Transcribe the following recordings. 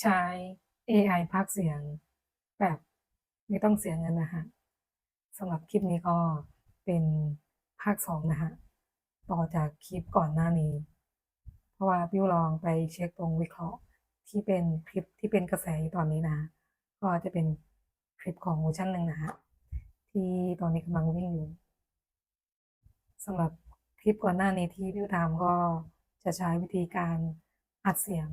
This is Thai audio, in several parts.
ใช้เอไอพากเสียงแบบไม่ต้องเสียเงินนะคะสำหรับคลิปนี้ก็เป็นภาค2นะคะต่อจากคลิปก่อนหน้านี้ เพราะว่าปิ้วลองไปเช็คตรงวิเคราะห์ที่เป็นคลิปที่เป็นกระแสตอนนี้นะคะก็จะเป็นคลิปของเวอร์ชันหนึ่งนะคะที่ตอนนี้กำลังวิ่งอยู่สำหรับคลิปก่อนหน้านี้ที่ปิ้วทำก็จะใช้วิธีการอัดเสียง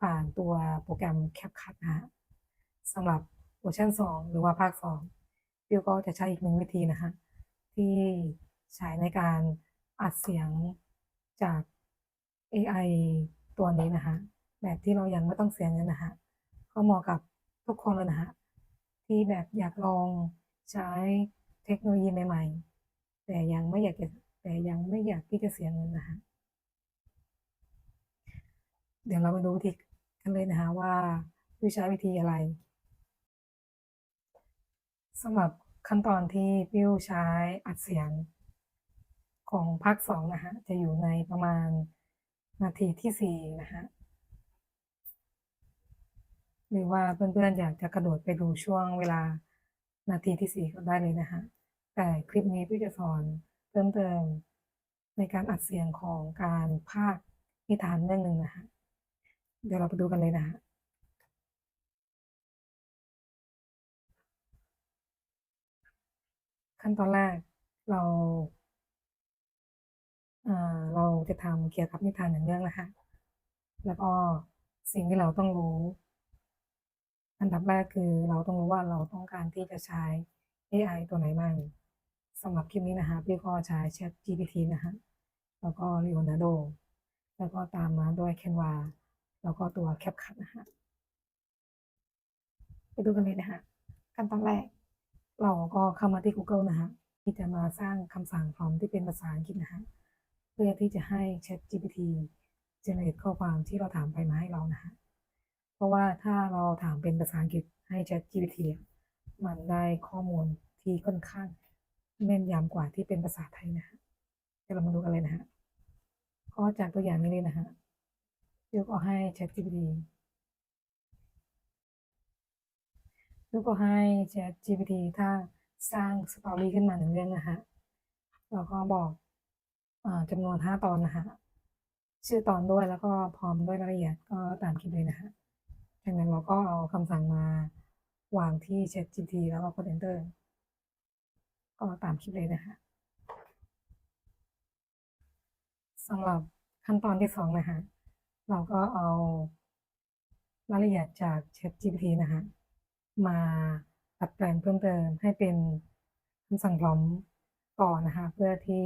ผ่านตัวโปรแกรม CapCut นะคะสำหรับเวอร์ชัน2 หรือว่าภาค2ปิ้วก็จะใช้อีกหนึ่งวิธีนะคะที่ใช้ในการอัดเสียงจาก AI ตัวนี้นะคะแบบที่เรายังไม่ต้องเสียเงินนะคะก็เหมาะกับทุกคนเลยนะคะที่แบบอยากลองใช้เทคโนโลยีใหม่ๆ แต่ยังไม่อยากแต่ยังไม่อยากที่จะเสียเงินนะคะเดี๋ยวเราไปดูวิธี กันเลยนะคะว่าวิใช้วิธีอะไรสำหรับขั้นตอนที่ปิ้วใช้อัดเสียงของภาคสองนะคะจะอยู่ในประมาณนาทีที่สี่นะคะหรือว่าเพื่อนๆอยากจะกระโดดไปดูช่วงเวลานาทีที่สี่ก็ได้เลยนะคะแต่คลิปนี้พี่จะสอนเพิ่มเติมในการอัดเสียงของการพากย์นิทานเรื่องหนึ่งนะคะ เดี๋ยวเราไปดูกันเลยนะคะขั้นตอนแรกเราเราจะทำเกี่ยวกับนิทานหนึ่งเรื่องนะคะ แล้วก็สิ่งที่เราต้องรู้ อันดับแรกคือเราต้องรู้ว่าเราต้องการที่จะใช้ AI ตัวไหนบ้างสำหรับคลิปนี้นะคะพี่ก็ใช้ Chat GPT นะคะแล้วก็ Leonardo แล้วก็ตามมาด้วย Canva แล้วก็ตัว CapCut นะคะไปดูกันเลยนะคะขั้นตอนแรก เราก็เข้ามาที่ Google นะคะที่จะมาสร้างคำสั่งพร้อมที่เป็นภาษาอังกฤษนะคะเพื่อที่จะให้ Chat GPT generate ข้อความที่เราถามไปมาให้เรานะคะเพราะว่าถ้าเราถามเป็นภาษาอังกฤษให้ Chat GPT มันได้ข้อมูลที่ค่อนข้างแม่นยำกว่าที่เป็นภาษาไทยนะคะเดี๋ยวเรามาดูกันเลยนะฮะก็จากตัวอย่างนี้เลยนะฮะ เดี๋ยวก็ให้ Chat GPT แล้วก็ให้ Chat GPT ถ้าสร้างสตอรี่ขึ้นมาหนึ่งเรื่องนะคะเราก็บอกจำนวนห้าตอนนะคะชื่อตอนด้วยแล้วก็พร้อมด้วยรายละเอียดก็ตามคลิปเลยนะคะจากนั้นเราก็เอาคำสั่งมาวางที่ Chat GPT แล้วก็กด Enter ก็ตามคลิปเลยนะคะสำหรับขั้นตอนที่สองนะคะ เราก็เอารายละเอียดจาก Chat GPT นะคะมาตัดแปลงเพิ่มเติมให้เป็นคำสั่งพร้อมก่อนนะคะ เพื่อที่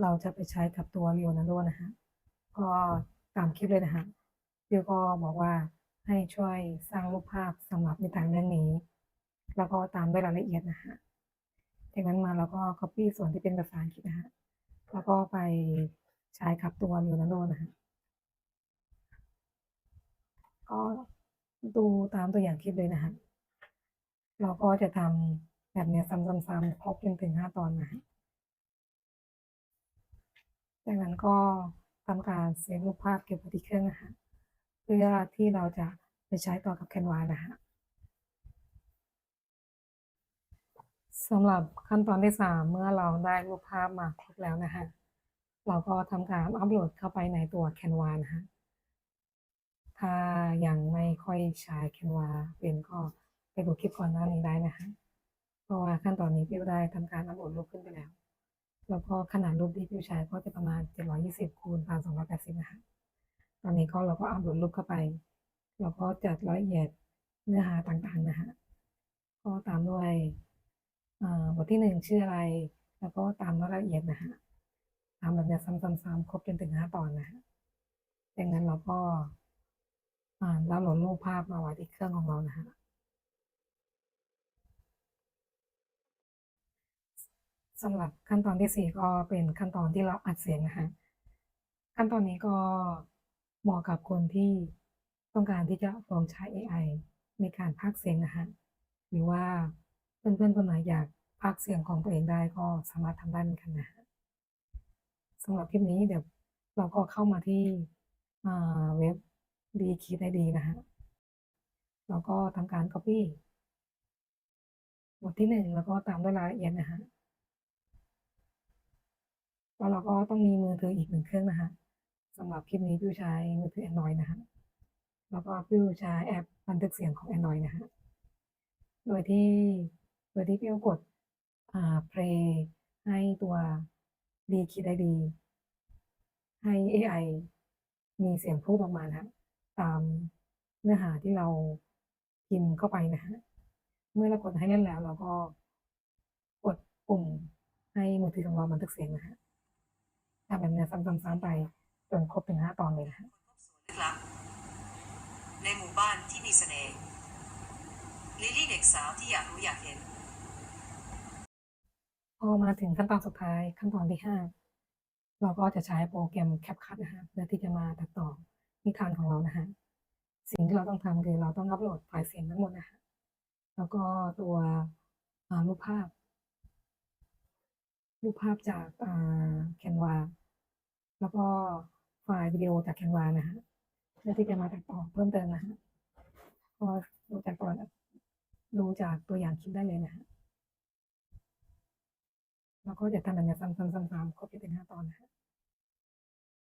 เราจะไปใช้กับตัว Leonardo นะคะก็ตามคลิปเลยนะคะบิวก็บอกว่าให้ช่วยสร้างรูปภาพสำหรับในทางเรื่องนี้ แล้วก็ตามด้วยรายละเอียดนะคะจากนั้นมาเราก็ copy ส่วนที่เป็นภาษาอังกฤษนะคะแล้วก็ไปใช้กับตัว Leonardo นะคะ ก็ดูตามตัวอย่างคลิปเลยนะคะเราก็จะทำแบบนี้ซ้ำๆครบจนถึงห้าตอนนะจากนั้นก็ทำการเซฟรูปภาพเก็บไว้ที่เครื่องนะคะเพื่อที่เราจะไปใช้ต่อกับแคนวานะคะสำหรับขั้นตอนที่สามเมื่อเราได้รูปภาพมาครบแล้วนะคะเราก็ทำการอัปโหลดเข้าไปในตัวแคนวานะคะ ถ้ายังไม่ค่อยใช้แคนวาเป็นก็ไปดูคลิปก่อนหน้านี้ได้นะคะเพราะว่าขั้นตอนนี้พี่ได้ทำการอัปโหลดรูปขึ้นไปแล้ว แล้วก็ขนาดรูปที่พี่ใช้ก็จะประมาณ 720คูณ1280นะคะตอนนี้ก็เราก็อัปโหลดรูปเข้าไป เราก็จัดรายละเอียดเนื้อหาต่างๆนะคะก็ตามด้วยบทที่หนึ่งชื่ออะไร แล้วก็ตามรายละเอียดนะคะทำแบบนี้ซ้ำๆๆครบจนถึงห้าตอนนะคะจากนั้นเราก็ ดาวน์โหลดรูปภาพมาไว้ที่เครื่องของเรานะคะสำหรับขั้นตอนที่สี่ก็เป็นขั้นตอนที่เราอัดเสียงนะคะขั้นตอนนี้ก็เหมาะกับคนที่ต้องการที่จะลองใช้ AI ในการพากเสียงนะคะหรือว่าเพื่อนๆคนไหนอยากพากเสียงของตัวเองได้ก็สามารถทำได้เหมือนกันนะคะสำหรับคลิปนี้เดี๋ยวเราก็เข้ามาที่เว็บ ดีคีได้ดีนะคะเราก็ทำการ Copy บทที่หนึ่งแล้วก็ตามด้วยรายละเอียดนะฮะแล้วเราก็ต้องมีมือถืออีกหนึ่งเครื่องนะฮะสำหรับคลิปนี้พี่ใช้มือถือ Android นะฮะแล้วก็พี่ใช้แอปบันทึกเสียงของ Android นะฮะโดยที่โดยที่พี่กดอ่า play ให้ตัวดีคิดได้ดี ให้ AI มีเสียงพูดออกมานะฮะ ตามเนื้อหาที่เราพิมพ์เข้าไปนะฮะเมื่อเรากดให้เล่นแล้ว เราก็กดปุ่มให้มือถือของเราบันทึกเสียงนะฮะทำแบบนี้ซ้ำๆๆไปจนครบถึงห้าตอนเลยนะฮะลึกลับในหมู่บ้านที่มีเสน่ห์ลิลลี่เด็กสาวที่อยากรู้อยากเห็น พอมาถึงขั้นตอนสุดท้ายขั้นตอนที่ห้าเราก็จะใช้โปรแกรม CapCut นะฮะเพื่อที่จะมาตัดต่อ นิทานของเรานะฮะสิ่งที่เราต้องทำคือเราต้องอัปโหลดไฟล์เสียงทั้งหมดนะฮะแล้วก็ตัวรูปภาพ รูปภาพจากอ่า Canva แล้วก็ไฟล์วิดีโอจาก Canva นะฮะเพื่อที่จะมาตัดต่อเพิ่มเติมนะฮะก็ดูจากตัวดูจากตัวอย่างคลิปได้เลยนะฮะเราก็จะทำแบบนี้ซ้ำๆๆๆครบจะเป็นห้าตอนนะฮะ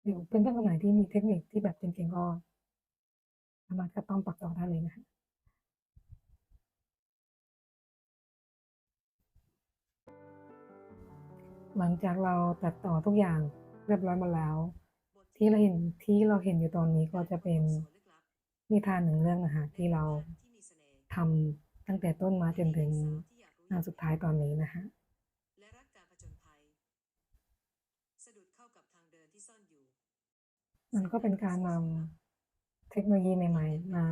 เพื่อนๆคนไหนที่มีเทคนิคที่แบบเก่งๆก็สามารถคัดต้อมปักต่อได้เลยนะฮะหลังจากเราตัดต่อทุกอย่างเรียบร้อยมดแล้ว ที่เราเห็นที่เราเห็นอยู่ตอนนี้ก็จะเป็นนิทานหนึ่งเรื่องนะฮะที่เราทำตั้งแต่ต้นมาจนถึงอันสุดท้ายตอนนี้นะฮะรักการผจญภัย สะดุดเข้ากับทางเดินที่ซ่อนอยู่ มันก็เป็นการนำเทคโนโลยีใหม่ ๆ มา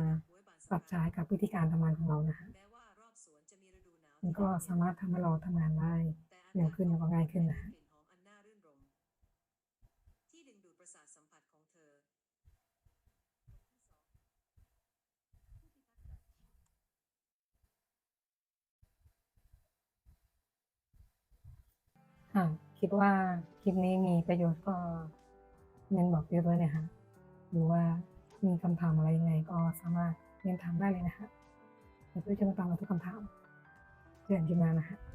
ปรับใช้กับวิธีการทำงานของเรานะฮะแม้ว่ารอบสวนจะมีฤดูหนาวมันก็สามารถทำให้เราทำงานได้เร็วขึ้นแล้วก็ง่ายขึ้นนะฮะกลิ่นหอมอันน่ารื่นรมที่ดึงดูดประสาทสัมผัสของเธอหาก คิดว่าคลิปนี้มีประโยชน์ก็เมนบอกเยอะด้วยนะคะหรือว่ามีคำถามอะไรยังไงก็สามารถเมนถามได้เลยนะคะเดี๋ยวพี่จะมาตอบทุกคำถามเจอกันคลิปหน้านะคะ